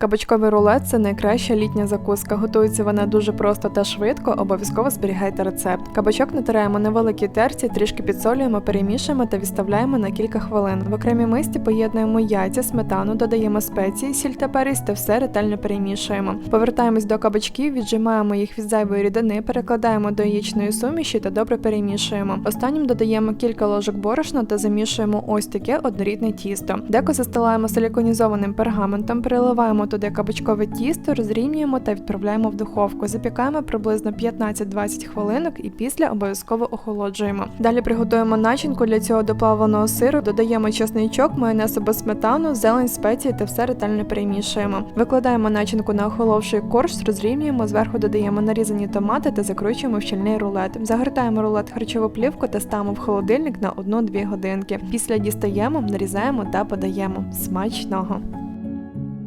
Кабачковий рулет це найкраща літня закуска. Готується вона дуже просто та швидко. Обов'язково зберігайте рецепт. Кабачок натираємо на великій терці, трішки підсолюємо, перемішуємо та відставляємо на кілька хвилин. В окремій мисці поєднуємо яйця, сметану, додаємо спеції, сіль та перець та все ретельно перемішуємо. Повертаємось до кабачків, віджимаємо їх від зайвої рідини, перекладаємо до яєчної суміші та добре перемішуємо. Останнім додаємо кілька ложок борошна та замішуємо ось таке однорідне тісто. Деко застилаємо силіконізованим пергаментом, переливаємо туди кабачкове тісто, розрівнюємо та відправляємо в духовку. Запікаємо приблизно 15-20 хвилинок і після обов'язково охолоджуємо. Далі приготуємо начинку для цього до плаваного сиру, додаємо чесничок, майонез або сметану, зелень, спеції та все ретельно перемішуємо. Викладаємо начинку на охоловший корж, розрівнюємо, зверху додаємо нарізані томати та закручуємо в щільний рулет. Загортаємо рулет харчову плівку та ставимо в холодильник на 1-2 годинки. Після дістаємо, нарізаємо та подаємо. Смачного!